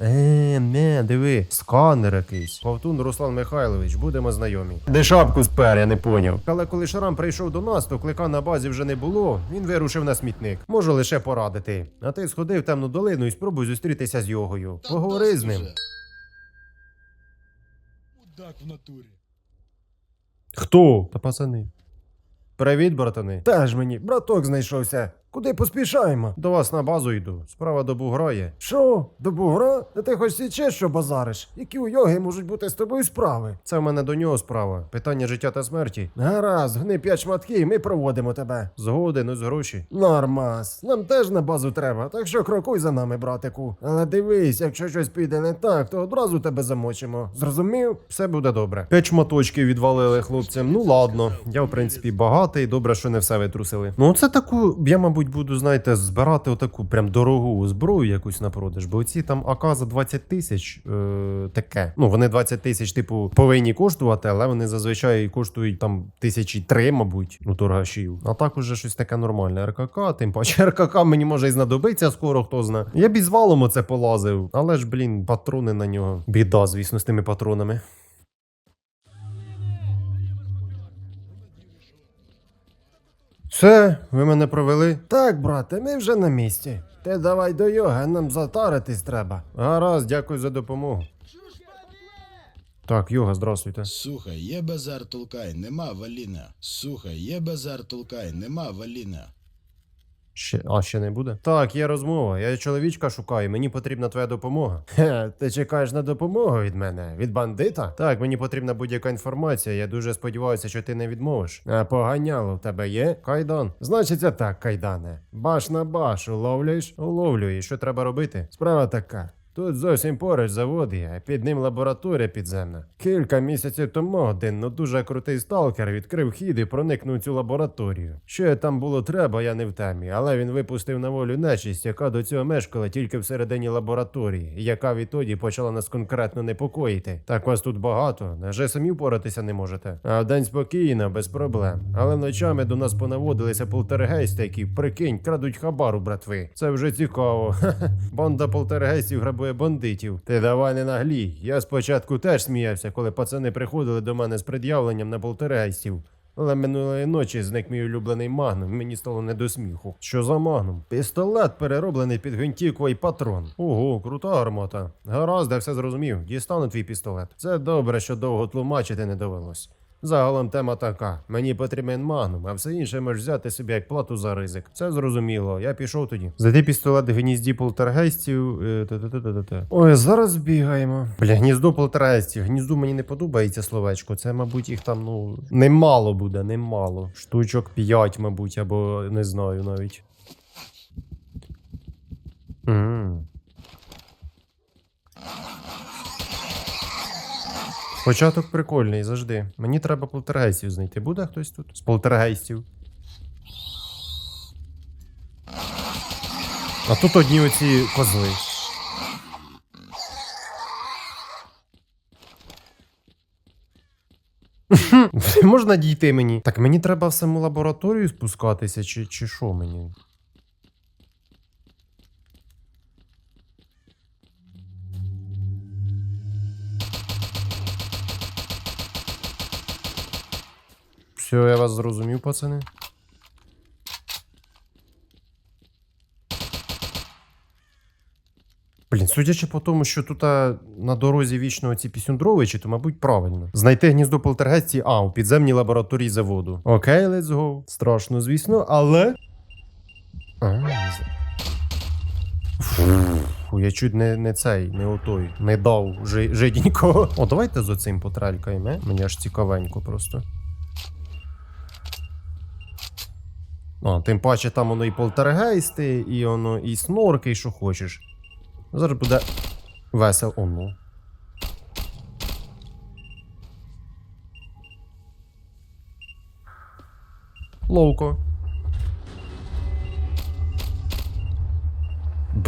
Е, не, диви, сканер якийсь. Ковтун Руслан Михайлович, будемо знайомі. Де шапку спер, я не поняв. Але коли Шрам прийшов до нас, то клика на базі вже не було. Він вирушив на смітник. Можу лише порадити. А ти сходи в темну долину і спробуй зустрітися з йогою. Та Поговори з ним. уже. Мудак в натурі. Хто? Та пацани. Привіт, братани. Теж мені, браток знайшовся. Куди поспішаємо? До вас на базу йду. Справа до бугра є. Що? До бугра? Та ти хоч січеш, що базариш? Які у йоги можуть бути з тобою справи? Це в мене до нього справа. Питання життя та смерті. Гаразд, гни п'ять шматків, ми проводимо тебе. Згоден, ось гроші. Нормас, нам теж на базу треба, так що крокуй за нами, братику. Але дивись, якщо щось піде не так, то одразу тебе замочимо. Зрозумів? Все буде добре. П'ять шматочків відвалили хлопцям. Ну ладно. Я, в принципі, багатий, добре, що не все витрусили. Ну, це таку, я, мабуть, буду, знаєте, збирати отаку прям дорогу зброю якусь на продаж. Бо ці там АК за 20 тисяч е, таке. Ну, вони 20 тисяч, типу, повинні коштувати, але вони зазвичай коштують там тисячі три, мабуть, у торгашів. А так уже щось таке нормальне. РКК, тим паче РКК мені може і знадобиться скоро, хто зна. Я б із валом оце полазив, але ж, блін, патрони на нього. Біда, звісно, з тими патронами. Все, ви мене провели. Так, брате, ми вже на місці. Ти давай до йоги, нам затаритись треба. Гаразд, дякую за допомогу. Так, Йога, здравствуйте. Слухай, є базар толкай, нема валіна. Слухай, є базар толкай, нема валіна. Ще, а ще не буде? Так, є розмова. Я чоловічка шукаю, мені потрібна твоя допомога. Хе, ти чекаєш на допомогу від мене? Від бандита? Так, мені потрібна будь-яка інформація. Я дуже сподіваюся, що ти не відмовиш. А поганяло в тебе є? Кайдан. Значиться так, кайдане. Баш на баш, уловлюєш? Уловлюю, і що треба робити? Справа така. Тут зовсім поруч завод є, а під ним лабораторія підземна. Кілька місяців тому один ну дуже крутий сталкер відкрив хід і проникнув цю лабораторію. Що там було треба, я не в темі, але він випустив на волю нечисть, яка до цього мешкала тільки всередині лабораторії, яка відтоді почала нас конкретно непокоїти. Так вас тут багато, вже самі впоратися не можете. А вдень спокійно, без проблем. Але ночами до нас понаводилися полтергейсти, які, прикинь, крадуть хабару, братви. Це вже цікаво. Банда полтергейстів грабує бандитів. Ти давай не наглій. Я спочатку теж сміявся, коли пацани приходили до мене з пред'явленням на полтергейстів. Але минулої ночі зник мій улюблений магнум, мені стало не до сміху. Що за магнум? Пістолет перероблений під гвинтівковий патрон. Ого, крута гармата. Гаразд, я все зрозумів. Дістану твій пістолет. Це добре, що довго тлумачити не довелось. Загалом тема така: мені потрібен магнум, а все інше можеш взяти собі як плату за ризик. Це зрозуміло. Я пішов тоді. Зайти пістолет в гнізді полтергейстів. е. Ой, зараз бігаємо. Бля, гніздо полтергейстів. Гнізду мені не подобається словечко. Це, мабуть, їх там, ну, немало буде, немало. Штучок 5, мабуть, або не знаю навіть. М. Початок прикольний, завжди. Мені треба полтергейстів знайти. Буде хтось тут? З полтергейстів. А тут одні оці козли. Можна дійти мені? Так мені треба в саму лабораторію спускатися, чи, чи що мені? Все, я вас зрозумів, пацани. Блін, судячи по тому, що тут на дорозі вічно ці пісюндровичі, то, мабуть, правильно. Знайти гніздо полтергейстів, а, у підземній лабораторії заводу. Окей, let's go. Страшно, звісно, але. А, Фу, я чуть не, не цей, не отой, не дав жи, жиденького. О, давайте з оцим потралькаємо, е? Мені аж цікавенько просто. А, тим паче там воно і полтергейсти, і воно і снорки, і що хочеш. Зараз буде весело. оно. ну. Ловко.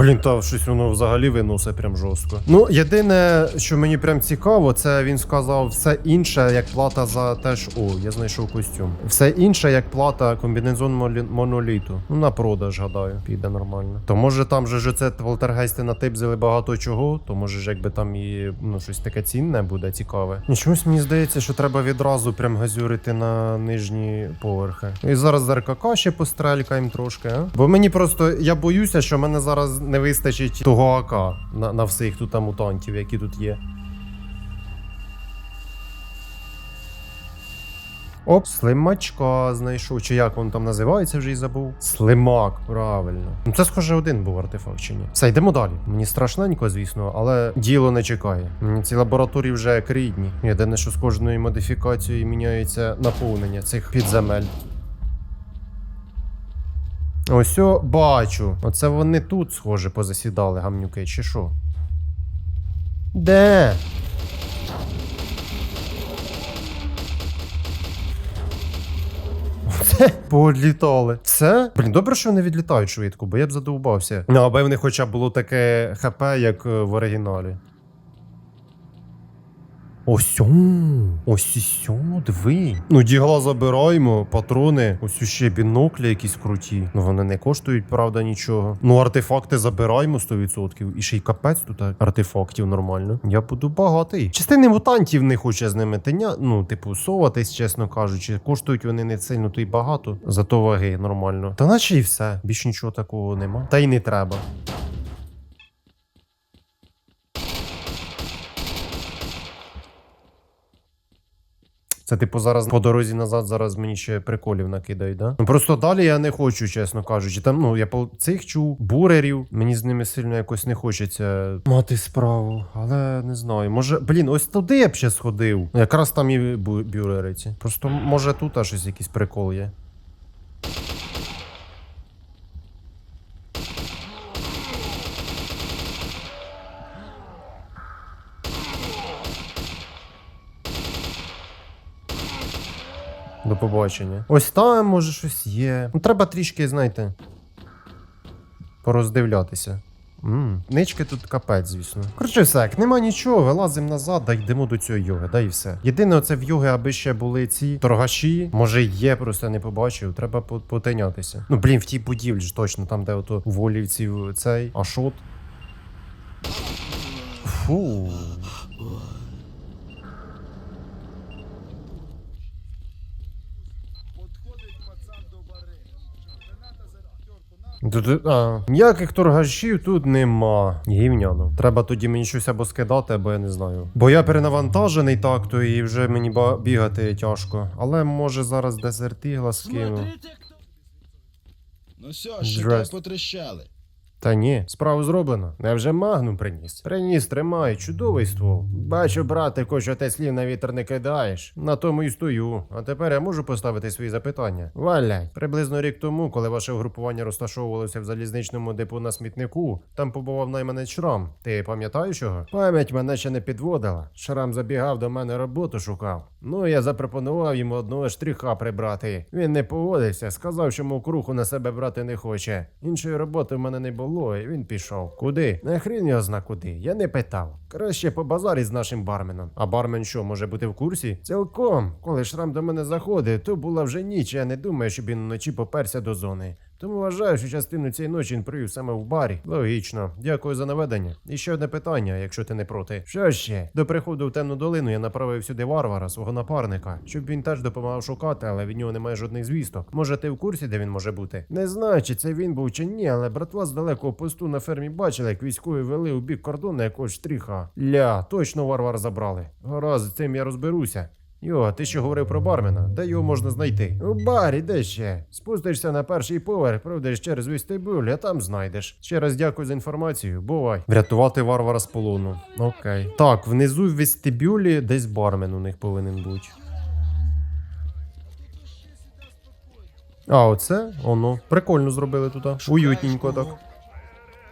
Блін, та щось воно взагалі виносить прям жорстко. Ну, єдине, що мені прям цікаво, це він сказав все інше, як плата за те. О, я знайшов костюм. Все інше, як плата комбінезон моноліту. Ну, на продаж, гадаю, піде нормально. То може там же ж це полтергейсти натипзили багато чого, то може ж якби там і ну, щось таке цінне буде, цікаве. Ну, чомусь мені здається, що треба відразу прям газюрити на нижні поверхи. І зараз з РКК ще пострелькаємо трошки, а? Бо мені просто я боюся, що мене зараз не вистачить того АК на, на всіх тут мутантів, які тут є. Оп, слимачка знайшов. Чи як він там називається, вже й забув. Слимак, правильно. Ну це схоже один був артефакт чи ні. Все, йдемо далі. Мені страшненько, звісно, але діло не чекає. Мені ці лабораторії вже як рідні. Єдине, що з кожною модифікацією міняється наповнення цих підземель. Ось о, бачу. Оце вони тут, схоже, позасідали гамнюки, чи що? Де? Це поодлітали. Це? Блін, добре, що вони відлітають швидко, бо я б задовбався. Ну, аби в них хоча б було таке ХП, як е, в оригіналі. Ось, ось диви. Ну, дігла забираємо, патрони, ось ще біноклі якісь круті. Ну вони не коштують, правда, нічого. Ну, артефакти забираємо 100%. І ще й капець тут артефактів нормально. Я буду багатий. Частини мутантів не хоче з ними теня, ну, типу, соватись, чесно кажучи. Коштують вони не сильно то й багато, зато ваги нормально. Та наче і все. Більш нічого такого нема. Та й не треба. Це типу зараз по дорозі назад зараз мені ще приколів накидають, да? Ну просто далі я не хочу, чесно кажучи. Там ну я по цих чув бурерів. Мені з ними сильно якось не хочеться мати справу. Але не знаю. Може, блін, ось туди я б ще сходив. Якраз там і бу- бюрери ці. Просто може тут аж щось якийсь прикол є. До побачення. Ось там, може, щось є. Ну, треба трішки, знаєте, пороздивлятися. Мм, нички тут капець, звісно. Коротше, все, як нема нічого, вилазимо назад, да йдемо до цього йоги, да і все. Єдине, оце в йоги, аби ще були ці торгаші. Може є, просто не побачив. Треба потинятися. Ну, блін, в тій будівлі ж точно, там, де ото у волівців цей ашот. Фу. Ніяких торгашів тут нема. Гівняно. Треба тоді мені щось або скидати, або я не знаю. Бо я перенавантажений так, то і вже мені бігати тяжко. Але може зараз дезертигла скину. Ну все, ще потрещали. Та ні, справу зроблено. Я вже магнум приніс. Приніс, тримай, чудовий ствол. Бачу, братику, що ти слів на вітер не кидаєш. На тому і стою. А тепер я можу поставити свої запитання. Валяй, приблизно рік тому, коли ваше угрупування розташовувалося в залізничному депо на смітнику, там побував найманець Шрам. Ти пам'ятаєш його? Пам'ять мене ще не підводила. Шрам забігав до мене роботу шукав. Ну, я запропонував йому одного штріха прибрати. Він не погодився, сказав, що мов круху на себе брати не хоче. Іншої роботи в мене не було, і він пішов. Куди? Не хрін його зна куди. Я не питав. Краще по базарі з нашим барменом. А бармен що, може бути в курсі? Цілком. Коли шрам до мене заходить, то була вже ніч. Я не думаю, щоб він вночі поперся до зони. Тому вважаю, що частину цієї ночі він провів саме в барі. Логічно. Дякую за наведення. І ще одне питання, якщо ти не проти. Що ще? До приходу в темну долину я направив сюди варвара, свого напарника, щоб він теж допомагав шукати, але від нього немає жодних звісток. Може, ти в курсі, де він може бути? Не знаю, чи це він був чи ні, але братва з далекого посту на фермі бачили, як військові вели у бік кордону якогось штріха. Ля, точно варвар забрали. Гаразд, з цим я розберуся. Йо, а ти що говорив про бармена? Де його можна знайти? У барі, де ще? Спустишся на перший поверх, пройдеш через вестибюль, а там знайдеш. Ще раз дякую за інформацію. Бувай. Врятувати варвара з полону. Окей. Так, внизу в вестибюлі десь бармен у них повинен бути. А, оце? Оно. Прикольно зробили тут. Уютненько так.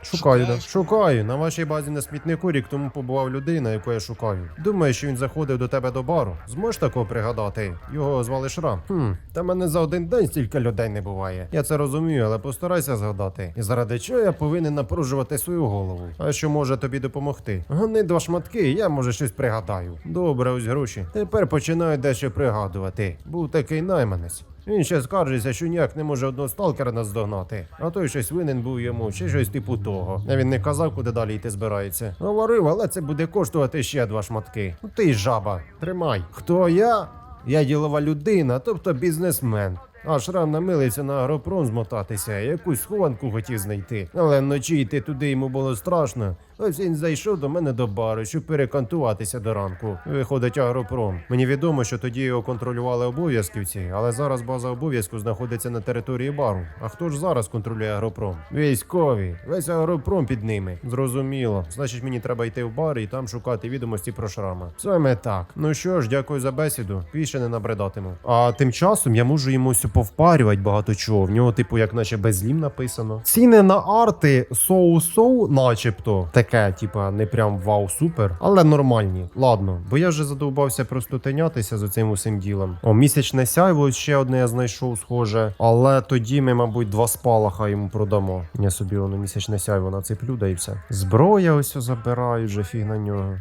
Шукаю, да. Шукаю. На вашій базі на смітнику рік тому побував людина, яку я шукаю. Думаю, що він заходив до тебе до бару. Зможеш такого пригадати? Його звали Шрам. Хм, та мене за один день стільки людей не буває. Я це розумію, але постарайся згадати. І заради чого я повинен напружувати свою голову? А що може тобі допомогти? Гани два шматки, я може щось пригадаю. Добре, ось гроші. Тепер починаю дещо пригадувати. Був такий найманець. Він ще скаржиться, що ніяк не може одного сталкера наздогнати, а той щось винен був йому, чи щось типу того. А він не казав, куди далі йти збирається. Говорив, але це буде коштувати ще два шматки. Ну ти жаба, тримай. Хто я? Я ділова людина, тобто бізнесмен. А шрам намилився на агропром змотатися, якусь схованку хотів знайти. Але вночі йти туди йому було страшно. Ось він зайшов до мене до бару, щоб перекантуватися до ранку. Виходить агропром. Мені відомо, що тоді його контролювали обов'язківці, але зараз база обов'язку знаходиться на території бару. А хто ж зараз контролює агропром? Військові. Весь агропром під ними. Зрозуміло. Значить, мені треба йти в бар і там шукати відомості про шрама. Саме так. Ну що ж, дякую за бесіду. Більше не набридатиму. А тим часом я можу йому повпарювати багато чого. В нього, типу, як наче безлім написано. Ціни на арти соу-соу, начебто. Таке, типа, не прям вау супер, але нормальні. Ладно, бо я вже задовбався просто тинятися за цим усім ділом. О, місячне сяйво ще одне я знайшов, схоже. Але тоді ми, мабуть, два спалаха йому продамо. Я собі воно місячне сяйво нациплю, да і все. Зброя ось забираю, вже фіг на нього.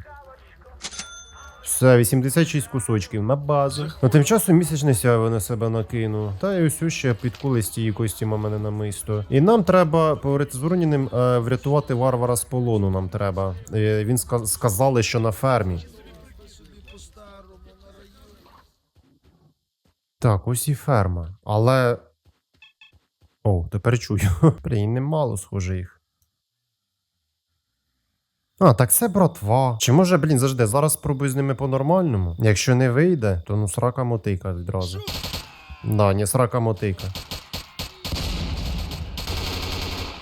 Все, 86 кусочків на базу. А тим часом місячне сяйво на себе накину. Та й ось ще підкули з тієї кості мене на мисто. І нам треба поговорити з Вороніним, е, врятувати варвара з полону. Нам треба. Е, він ска- сказали, що на фермі. Так, ось і ферма. Але. О, тепер чую. Блін, немало схоже їх. А, так це братва. Чи може, блін, завжди, зараз спробуй з ними по-нормальному. Якщо не вийде, то ну срака мотика відразу. Да, не срака мотика.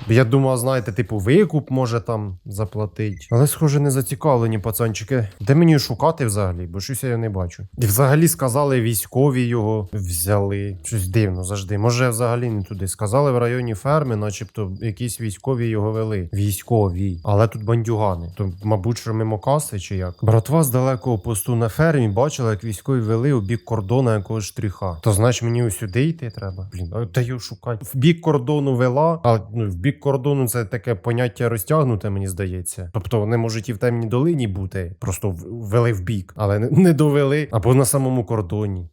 Я думав, знаєте, типу, викуп може там заплатить. Але, схоже, не зацікавлені пацанчики. Де мені шукати взагалі? Бо щось я не бачу. І взагалі сказали, військові його взяли. Щось дивно завжди. Може, взагалі не туди. Сказали в районі ферми, начебто якісь військові його вели. Військові. Але тут бандюгани. То, мабуть, що мимо каси чи як. Братва з далекого посту на фермі бачила, як військові вели у бік кордону якогось штріха. То значить мені ось сюди йти треба. Блін, а де його шукати? В бік кордону вела, а ну в бік кордону це таке поняття розтягнуте, мені здається. Тобто вони можуть і в темній долині бути, просто в- вели в бік, але не, довели, або на самому кордоні.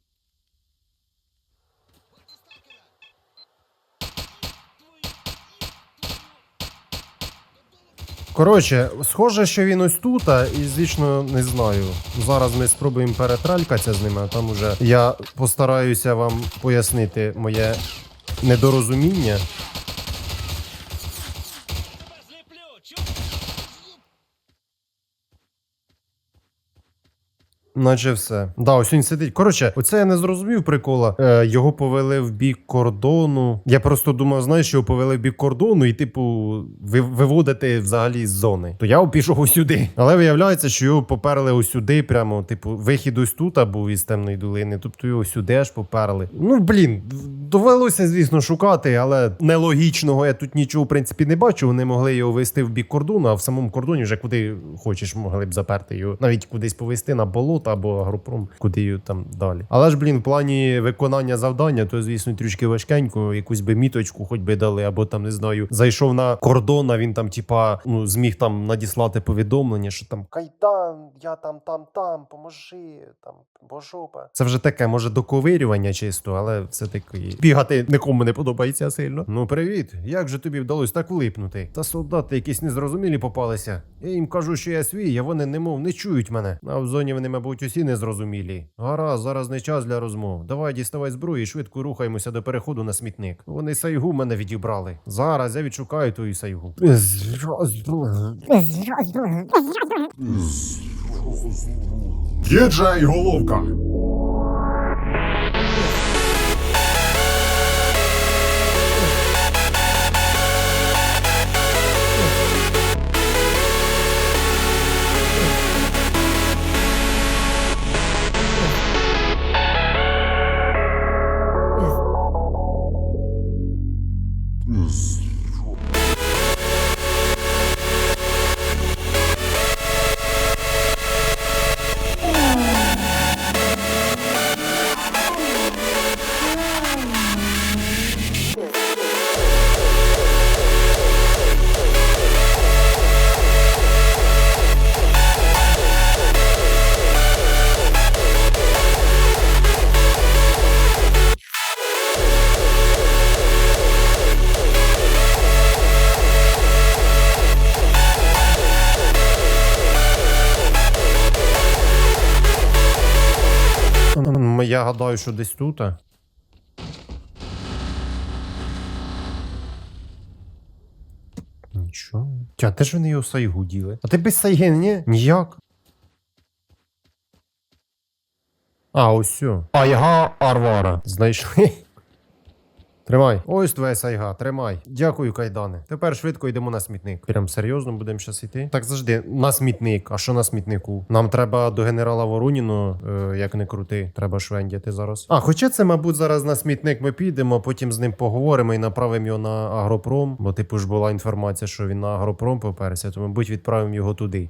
Коротше, схоже, що він ось тут, і звісно, не знаю. Зараз ми спробуємо перетралькатися з ними, а там уже я постараюся вам пояснити моє недорозуміння. Наче все. Да, ось він сидить. Коротше, оце я не зрозумів прикола. Е, його повели в бік кордону. Я просто думав, знаєш, його повели в бік кордону, і, типу, ви, виводити взагалі з зони. То я пішов ось сюди. Але виявляється, що його поперли ось сюди, прямо, типу, вихід ось тут а був із темної долини. Тобто його сюди аж поперли. Ну, блін, довелося, звісно, шукати, але нелогічного я тут нічого, в принципі, не бачу. Вони могли його вести в бік кордону, а в самому кордоні вже куди хочеш, могли б заперти його. Навіть кудись повести на болото або агропром, куди там далі. Але ж, блін, в плані виконання завдання, то, звісно, трішки важкенько, якусь би міточку хоч би дали, або там, не знаю, зайшов на кордон, а він там, типа, ну, зміг там надіслати повідомлення, що там Кайдан, я там, там, там, поможи, там, божопа. Це вже таке, може, доковирювання чисто, але все-таки бігати нікому не подобається сильно. Ну, привіт, як же тобі вдалося так влипнути? Та солдати якісь незрозумілі попалися. Я їм кажу, що я свій, а вони немов не чують мене. А в зоні вони, мабуть, усі незрозумілі. Гаразд, зараз не час для розмов. Давай діставай зброю і швидко рухаємося до переходу на смітник. Вони сайгу мене відібрали. Зараз я відшукаю твою сайгу. Діджей головка. Я гадаю, що десь тут. Нічого. Тя, де ж вони його сайгу діли? А ти без сайги, ні? Ніяк. А, ось сьо. Айга Арвара. Знайшли. Тримай. Ось твоя сайга, тримай. Дякую, кайдане. Тепер швидко йдемо на смітник. Прям серйозно будемо щас йти. Так завжди, на смітник. А що на смітнику? Нам треба до генерала Вороніну, е, як не крути, треба швендяти зараз. А, хоча це, мабуть, зараз на смітник ми підемо, потім з ним поговоримо і направимо його на агропром. Бо, типу, ж була інформація, що він на агропром поперся, то, мабуть, відправимо його туди.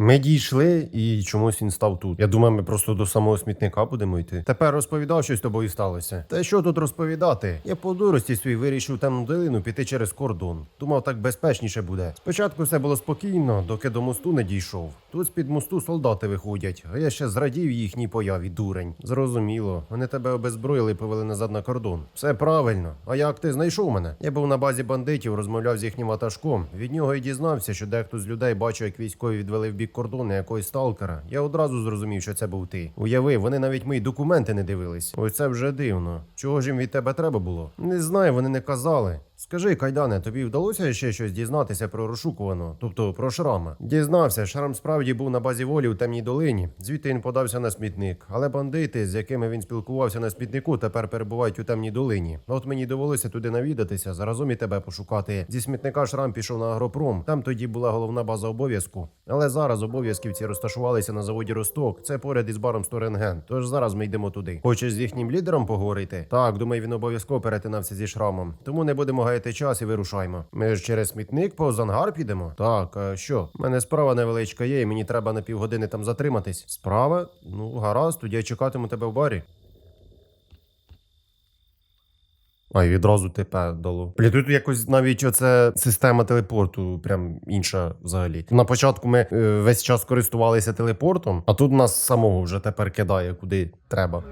Ми дійшли і чомусь він став тут. Я думаю, ми просто до самого смітника будемо йти. Тепер розповідав, що з тобою сталося. Та що тут розповідати? Я по дурості свій вирішив темну долину піти через кордон. Думав, так безпечніше буде. Спочатку все було спокійно, доки до мосту не дійшов. Тут з під мосту солдати виходять, а я ще зрадів їхній появі, дурень. Зрозуміло, вони тебе обезброїли і повели назад на кордон. Все правильно. А як ти знайшов мене? Я був на базі бандитів, розмовляв з їхнім ватажком. Від нього і дізнався, що дехто з людей бачив, як військові відвели в бік кордону якогось сталкера. Я одразу зрозумів, що це був ти. Уяви, вони навіть мої документи не дивились. Ось це вже дивно. Чого ж їм від тебе треба було? Не знаю, вони не казали. Скажи, Кайдане, тобі вдалося ще щось дізнатися про розшукуваного, тобто про шрама? Дізнався, шрам справді був на базі волі у темній долині. Звідти він подався на смітник. Але бандити, з якими він спілкувався на смітнику, тепер перебувають у темній долині. От мені довелося туди навідатися, заразом і тебе пошукати. Зі смітника шрам пішов на агропром. Там тоді була головна база обов'язку. Але зараз обов'язківці розташувалися на заводі Росток. Це поряд із баром Сторенген. Тож зараз ми йдемо туди. Хочеш з їхнім лідером поговорити? Так, думаю, він обов'язково перетинався зі шрамом. Тому не будемо гаяти час і вирушаймо. Ми ж через смітник по Зангар підемо. Так, а що? У мене справа невеличка є, і мені треба на півгодини там затриматись. Справа? Ну, гаразд, тоді я чекатиму тебе в барі. А, і відразу ТП дало. Блін, тут якось навіть оце система телепорту прям інша взагалі. На початку ми е, весь час користувалися телепортом, а тут нас самого вже тепер кидає куди треба.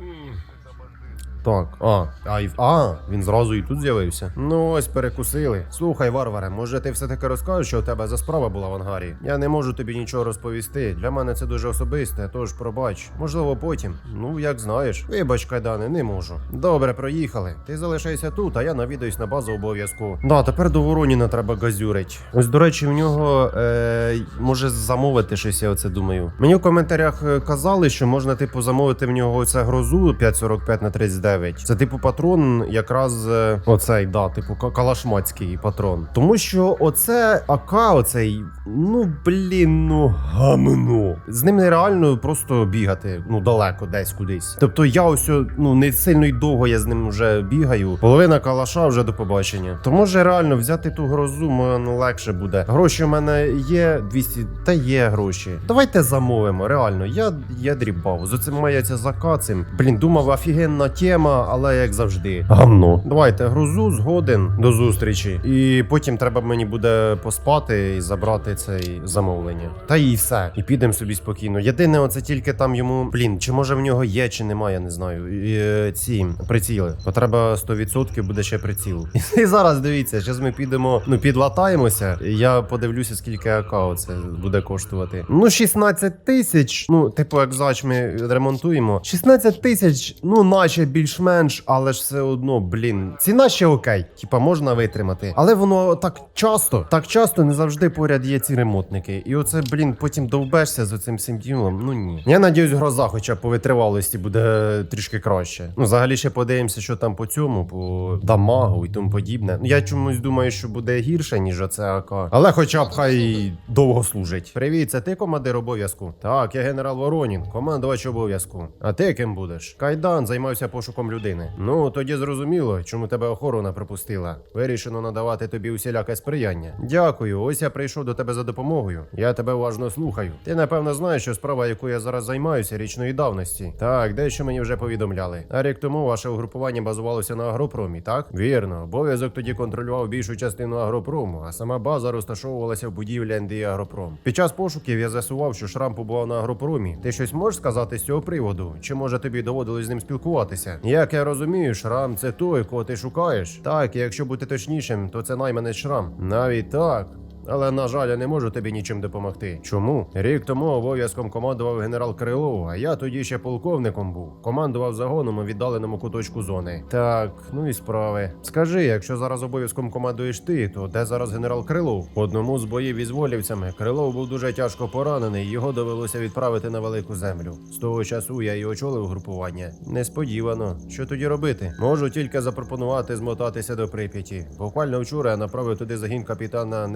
Так, а, а, і- а, він зразу і тут з'явився. Ну ось перекусили. Слухай, варваре, може ти все-таки розкажеш, що у тебе за справа була в ангарі? Я не можу тобі нічого розповісти. Для мене це дуже особисте, тож пробач. Можливо, потім. Ну, як знаєш. Вибач, кайдане, не можу. Добре, проїхали. Ти залишайся тут, а я навідаюсь на базу обов'язку. Да, тепер до Вороніна треба газюрить. Ось, до речі, в нього е, може замовити щось, я оце думаю. Мені в коментарях е, казали, що можна, типу, замовити в нього оце грозу 545 на 39. Це типу патрон, якраз е, оцей, да, типу ка- калашмацький патрон. Тому що оце АК, оцей, ну блін, ну гамно. З ним нереально просто бігати, ну далеко, десь кудись. Тобто я ось ну не сильно й довго я з ним вже бігаю. Половина калаша вже до побачення. То може реально взяти ту грозу, ну легше буде. Гроші у мене є 200, та є гроші. Давайте замовимо. Реально, я, я дрібав. З оцим маяться закацем. Блін, думав, офігенна тема, але як завжди. Гамно. Давайте грузу згоден до зустрічі. І потім треба мені буде поспати і забрати цей замовлення. Та і все. І підемо собі спокійно. Єдине, оце тільки там йому. Блін, чи може в нього є, чи немає, я не знаю. І, е, ці приціли. Бо треба 100% буде ще приціл. І зараз дивіться, зараз ми підемо, ну підлатаємося. Я подивлюся, скільки АК це буде коштувати. Ну, 16 тисяч. Ну, типу, як зач ми ремонтуємо. 16 тисяч, ну, наче більш-менш, але ж все одно, блін. Ціна ще окей. Типа можна витримати. Але воно так часто, так часто не завжди поряд є ці ремонтники. І оце, блін, потім довбешся з цим всім ділом. Ну ні. Я надіюсь, гроза, хоча по витривалості буде трішки краще. Ну, взагалі ще подивимося, що там по цьому, по дамагу і тому подібне. Я чомусь думаю, що буде гірше, ніж оце АК. Але хоча б хай довго служить. Привіт, це ти командир обов'язку? Так, я генерал Воронін, командувач обов'язку. А ти ким будеш? Кайдан займався пошуком людини. Ну тоді зрозуміло, чому тебе охорона пропустила. Вирішено надавати тобі усіляке сприяння. Дякую. Ось я прийшов до тебе за допомогою. Я тебе уважно слухаю. Ти напевно знаєш, що справа, якою я зараз займаюся, річної давності. Так, дещо мені вже повідомляли. А рік тому ваше угрупування базувалося на агропромі, так? Вірно, обов'язок тоді контролював більшу частину агропрому, а сама база розташовувалася в будівлі НДІ Агропром. Під час пошуків я з'ясував, що шрам побував на агропромі. Ти щось можеш сказати з цього приводу? Чи може тобі доводилось з ним спілкуватися? Як я розумію, шрам це той, кого ти шукаєш. Так, якщо бути точнішим, то це найманий шрам. Навіть так. Але на жаль, я не можу тобі нічим допомогти. Чому? Рік тому обов'язком командував генерал Крилов, а я тоді ще полковником був. Командував загоном у віддаленому куточку зони. Так, ну і справи. Скажи, якщо зараз обов'язком командуєш ти, то де зараз генерал Крилов? Одному з боїв із волівцями Крилов був дуже тяжко поранений, його довелося відправити на велику землю. З того часу я і очолив групування. Несподівано. Що тоді робити? Можу тільки запропонувати змотатися до Прип'яті. Буквально вчора я направив туди загін капітана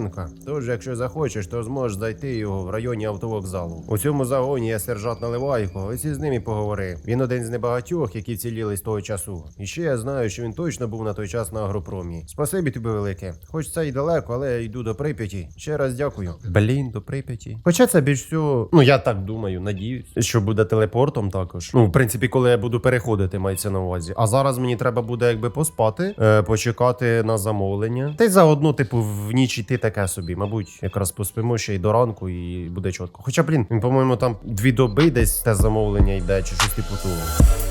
Несторенка. Тож, якщо захочеш, то зможеш зайти його в районі автовокзалу. У цьому загоні є сержант Наливайко. Ось із ним і поговори. Він один з небагатьох, які вціліли з того часу. І ще я знаю, що він точно був на той час на агропромі. Спасибі тобі велике. Хоч це й далеко, але я йду до Прип'яті. Ще раз дякую. Блін, до Прип'яті. Хоча це більш всього, ну я так думаю, надіюсь, що буде телепортом також. Ну, в принципі, коли я буду переходити, мається на увазі. А зараз мені треба буде якби поспати, е, почекати на замовлення. Та й заодно, типу, в ніч іти таке собі. Мабуть, якраз поспимо ще й до ранку, і буде чітко. Хоча, блін, він, по-моєму, там дві доби десь те замовлення йде, чи щось типу того.